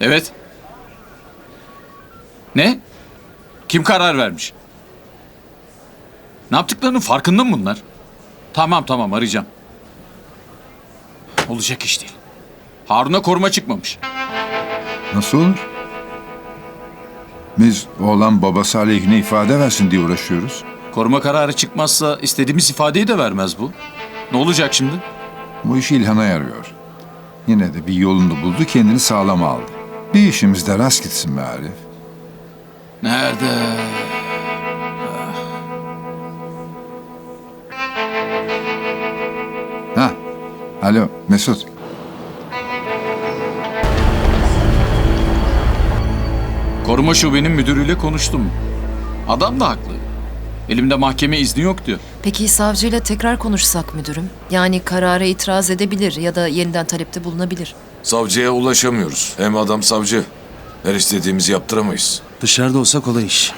Evet. Ne? Kim karar vermiş? Ne yaptıklarının farkında mı bunlar? Tamam tamam arayacağım. Olacak iş değil. Harun'a koruma çıkmamış. Nasıl olur? Biz oğlan babası aleyhine ifade versin diye uğraşıyoruz. Koruma kararı çıkmazsa istediğimiz ifadeyi de vermez bu. Ne olacak şimdi? Bu iş İlhan'a yarıyor. Yine de bir yolunu buldu kendini sağlama aldı. Bir işimizde rast gitsin be Arif. Nerede? Ha, alo Mesut. Koruma şubenin müdürüyle konuştum. Adam da haklı. Elimde mahkeme izni yok diyor. Peki savcıyla tekrar konuşsak müdürüm? Yani karara itiraz edebilir ya da yeniden talepte bulunabilir. Savcıya ulaşamıyoruz. Hem adam savcı. Her istediğimizi yaptıramayız. Dışarıda olsa kolay iş.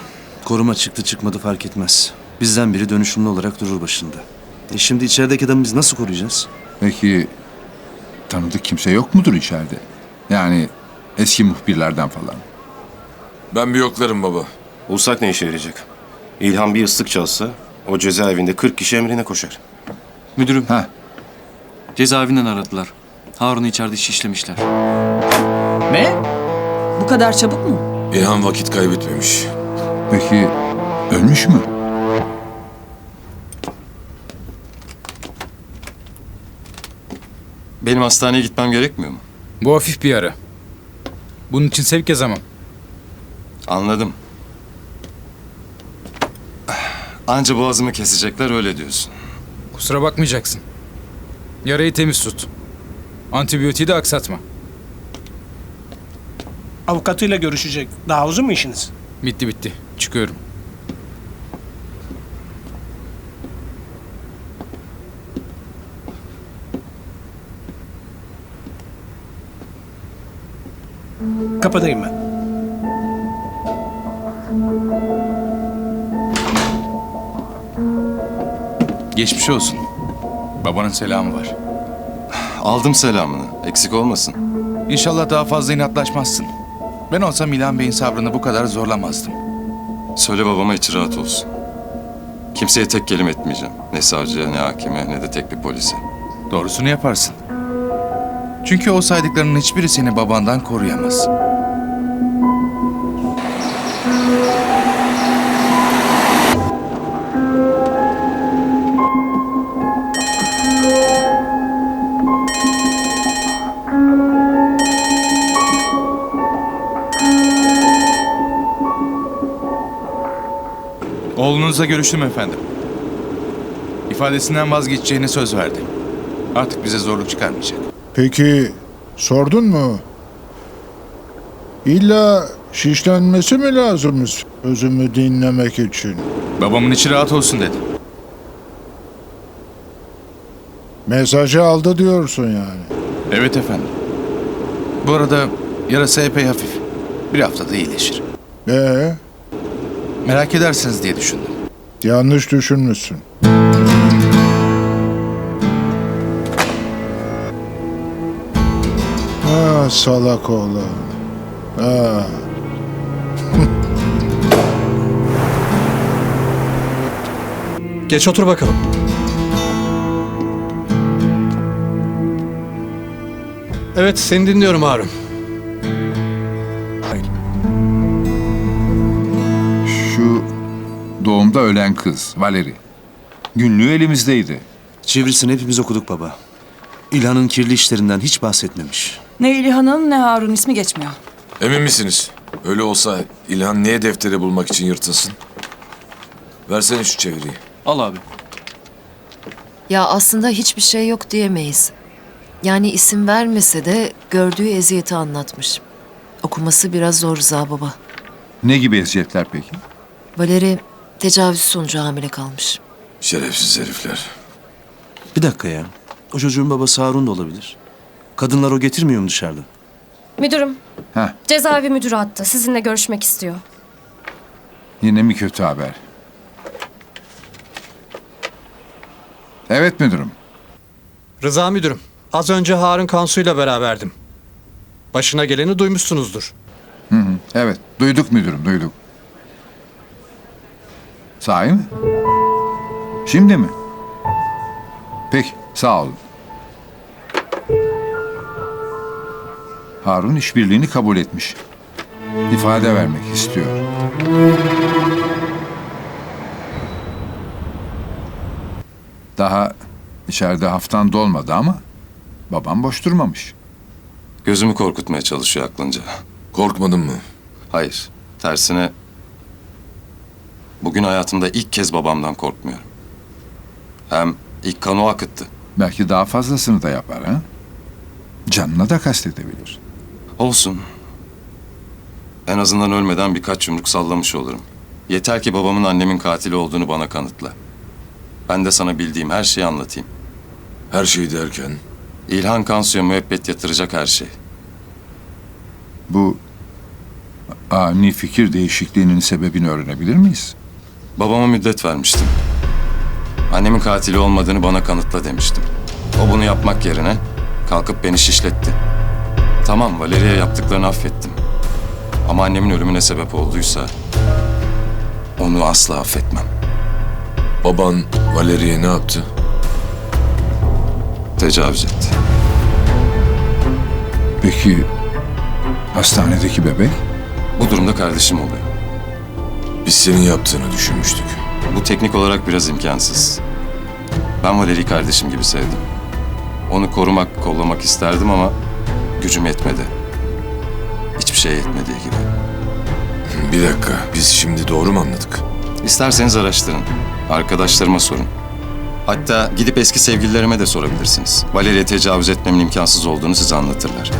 Koruma çıktı çıkmadı fark etmez. Bizden biri dönüşümlü olarak durur başında. E şimdi içerideki adamı biz nasıl koruyacağız? Peki tanıdık kimse yok mudur içeride? Yani eski muhbirlerden falan. Ben bir yoklarım baba. Bulsak ne işe yarayacak? İlhan bir ıslık çalsa o cezaevinde 40 kişi emrine koşar. Müdürüm, Ha, cezaevinden aradılar. Harun'u içeride şişlemişler. Ne? Bu kadar çabuk mu? İlhan vakit kaybetmemiş. peki ölmüş mü? Benim hastaneye gitmem gerekmiyor mu? Bu hafif bir yara. Bunun için sevk yazamam. Anladım. Anca boğazımı kesecekler öyle diyorsun. Kusura bakmayacaksın. Yarayı temiz tut. Antibiyotiği de aksatma. Avukatıyla görüşecek. Daha uzun mu işiniz? Bitti bitti. Çıkıyorum. Kapıdayım ben. Geçmiş olsun. Babanın selamı var. Aldım selamını. Eksik olmasın. İnşallah daha fazla inatlaşmazsın. Ben olsam İlhan Bey'in sabrını bu kadar zorlamazdım. Söyle babama içi rahat olsun. Kimseye tek kelime etmeyeceğim. Ne savcıya, ne hakime, ne de tek bir polise. Doğrusunu yaparsın. Çünkü o saydıklarının hiçbiri seni babandan koruyamaz. Oğlunuzla görüştüm efendim. İfadesinden vazgeçeceğine söz verdi. Artık bize zorluk çıkarmayacak. Peki sordun mu? İlla şişlenmesi mi lazımmış özümü dinlemek için? Babamın içi rahat olsun dedi. Mesajı aldı diyorsun yani. Evet efendim. Bu arada yarası epey hafif. Bir haftada iyileşir. Ee, Merak edersiniz diye düşündüm. yanlış düşünmüşsün. Ah salak oğlan. Ah. Geç otur bakalım. Evet, seni dinliyorum Harun. Doğumda ölen kız Valeri. Günlüğü elimizdeydi. Çevresini hepimiz okuduk baba. İlhan'ın kirli işlerinden hiç bahsetmemiş. Ne İlhan'ın ne Harun ismi geçmiyor. Emin misiniz? Öyle olsa İlhan niye defteri bulmak için yırtınsın? Versene şu çeviriyi. Al abi. Ya aslında hiçbir şey yok diyemeyiz. Yani isim vermese de gördüğü eziyeti anlatmış. Okuması biraz zor Rıza baba. Ne gibi eziyetler peki? Valeri tecavüz sonucu hamile kalmış. Şerefsiz herifler. Bir dakika ya. O çocuğun babası Harun da olabilir. Kadınlar o getirmiyor mu dışarıda? Müdürüm, Heh, cezaevi müdürü attı. Sizinle görüşmek istiyor. yine mi kötü haber? Evet müdürüm. Rıza müdürüm. Az önce Harun Kansu'yla beraberdim. Başına geleni duymuşsunuzdur. Evet, duyduk müdürüm, duyduk. Sahi mi? Şimdi mi? Peki, sağ olun. Harun işbirliğini kabul etmiş. İfade vermek istiyor. Daha içeride haftan dolmadı ama babam boş durmamış. Gözümü korkutmaya çalışıyor aklınca. Korkmadın mı? Hayır. Tersine bugün hayatımda ilk kez babamdan korkmuyorum. Hem ilk kan o akıttı. Belki daha fazlasını da yapar ha? Canına da kastedebilir. Olsun. En azından ölmeden birkaç yumruk sallamış olurum. Yeter ki babamın annemin katili olduğunu bana kanıtla. Ben de sana bildiğim her şeyi anlatayım. Her şey derken İlhan Kansu'ya müebbet yatıracak her şey. Bu ani fikir değişikliğinin sebebini öğrenebilir miyiz? Babama müddet vermiştim. Annemin katili olmadığını bana kanıtla demiştim. O bunu yapmak yerine kalkıp beni şişletti. Tamam Valeriye yaptıklarını affettim. Ama annemin ölümüne sebep olduysa onu asla affetmem. baban Valeriye ne yaptı? Tecavüz etti. Peki hastanedeki bebek? Bu durumda kardeşim oluyor. Biz senin yaptığını düşünmüştük. Bu teknik olarak biraz imkansız. Ben Valeri'yi kardeşim gibi sevdim. Onu korumak, kollamak isterdim ama gücüm yetmedi. Hiçbir şey yetmediği gibi. Bir dakika, biz şimdi doğru mu anladık? İsterseniz araştırın. Arkadaşlarıma sorun. Hatta gidip eski sevgililerime de sorabilirsiniz. Valeriye tecavüz etmemin imkansız olduğunu size anlatırlar.